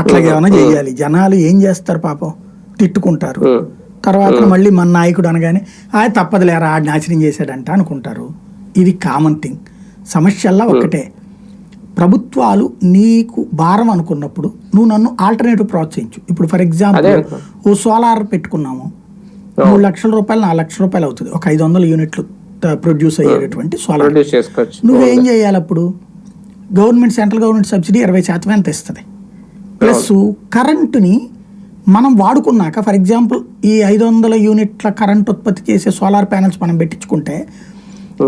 అట్లాగే ఏమైనా చేయాలి. జనాలు ఏం చేస్తారు పాపం? తిట్టుకుంటారు. తర్వాత మళ్ళీ మన నాయకుడు అనగానే ఆ తప్పదులేరా ఆడిని నాశనం చేశాడంట అనుకుంటారు. ఇది కామన్ థింగ్ సమస్యల్లా ఒక్కటే. ప్రభుత్వాలు నీకు భారం అనుకున్నప్పుడు నువ్వు నన్ను ఆల్టర్నేటివ్ ప్రోత్సహించు. ఇప్పుడు ఫర్ ఎగ్జాంపుల్. ఓ సోలార్ పెట్టుకున్నాము. మూడు లక్షల రూపాయలు నాలుగు లక్షల రూపాయలు అవుతుంది. ఒక ఐదు వందల యూనిట్లు ప్రొడ్యూస్ అయ్యేటటువంటి సోలార్ నువ్వేం చేయాలి అప్పుడు గవర్నమెంట్ సెంట్రల్ గవర్నమెంట్ సబ్సిడీ ఇరవై శాతం ఎంత ఇస్తుంది. ప్లస్ కరెంటుని మనం వాడుకున్నాక ఫర్ ఎగ్జాంపుల్ ఈ ఐదు వందల యూనిట్ల కరెంట్ ఉత్పత్తి చేసే సోలార్ ప్యానెల్స్ మనం పెట్టించుకుంటే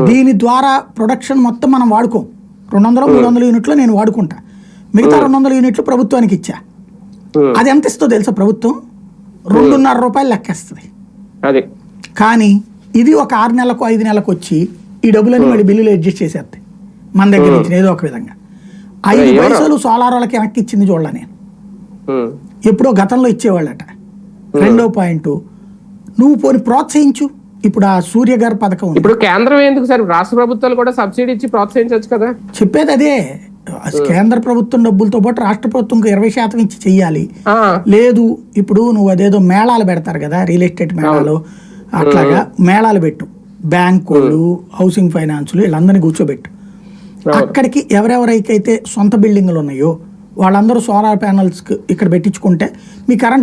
దీని ద్వారా ప్రొడక్షన్ మొత్తం మనం వాడుకోం. రెండు వందల మూడు వందల యూనిట్లు నేను వాడుకుంటా. మిగతా రెండు వందల యూనిట్లు ప్రభుత్వానికి ఇచ్చా. అది ఎంత ఇస్తుందో తెలుసా ప్రభుత్వం? రెండున్నర రూపాయలు లెక్కేస్తుంది. కానీ ఇది ఒక ఆరు నెలలకు ఐదు నెలలకు వచ్చి ఈ డబ్బులని మళ్ళీ బిల్లులు అడ్జస్ట్ చేసేస్తాయి. మన దగ్గర నుంచి ఏదో ఒక విధంగా. ఐదు పైసలు సోలార్ వాళ్ళకి వెనక్కి ఇచ్చింది చూడాల నేను. ఎప్పుడో గతంలో ఇచ్చేవాళ్ళట. రెండో పాయింట్ నువ్వు పోని ప్రోత్సహించు. ఇప్పుడు ఆ సూర్యగారి పథకం ఉంది. ఇప్పుడు కేంద్రం ఎందుకు సార్? రాష్ట్ర ప్రభుత్వాలు కూడా సబ్సిడీ ఇచ్చి ప్రోత్సహించవచ్చు కదా? చెప్పేది అదే. కేంద్ర ప్రభుత్వం డబ్బులతో పాటు రాష్ట్ర ప్రభుత్వం ఇరవై శాతం ఇచ్చి చెయ్యాలి. లేదు ఇప్పుడు నువ్వు అదేదో మేళాలు పెడతారు కదా రియల్ ఎస్టేట్ మేళాలు. అట్లాగా మేళాలు పెట్టు. బ్యాంకులు హౌసింగ్ ఫైనాన్సులు వీళ్ళందరినీ కూర్చోబెట్టు. అక్కడికి ఎవరెవరికైతే సొంత బిల్డింగ్లు ఉన్నాయో వాళ్ళందరూ సోలార్ ప్యానల్స్కి ఇక్కడ పెట్టించుకుంటే మీ కరెంట్